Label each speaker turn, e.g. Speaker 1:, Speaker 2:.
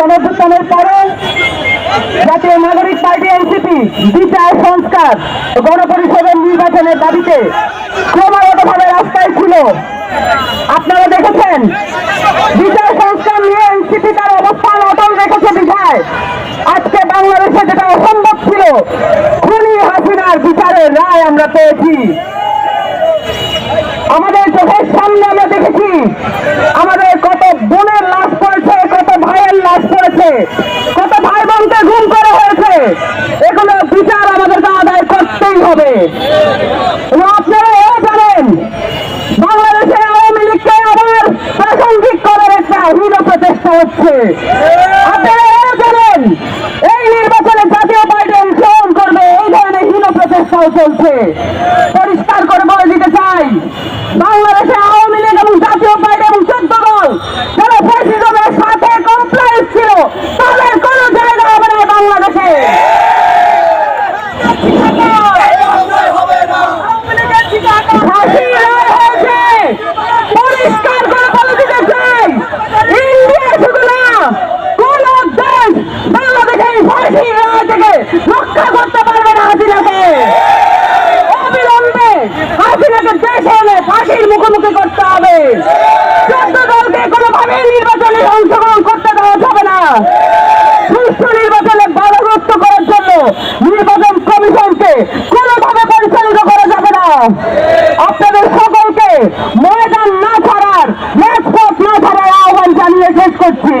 Speaker 1: গণঅভ্যুত্থানের পরে জাতীয় নাগরিক পার্টি এনসিপি বিচার সংস্কার গণপরিষদের নির্বাচনের দাবিতে ক্রমাগতভাবে রাস্তায় ছিল। আপনারা দেখেছেন, বিচার সংস্কার নিয়ে এনসিপি তার অবস্থান অটল রেখেছে বিধায়। আজকে বাংলাদেশে যেটা অসম্ভব ছিল, খুনি হাসিনার বিচারের রায় আমরা পেয়েছি। আমাদের চোখের সামনে আমরা দেখেছি কত ভাই বোনকে গুম করা হয়েছে? এগুলো বিচার আমাদেরকে আদায় করতেই হবে। আপনারা জানেন বাংলাদেশে আওয়ামী লীগকে আবার প্রাসঙ্গিক করার একটা হীন প্রচেষ্টা হচ্ছে। আপনারা জানেন, এই নির্বাচনে জাতীয় পার্টি অংশগ্রহণ করবে, এই ধরনের হীন প্রচেষ্টাও চলছে। আপনাদের সকলকে ময়দান না ছাড়ার রাজপথ না ছাড়ার আহ্বান জানিয়ে শেষ করছি।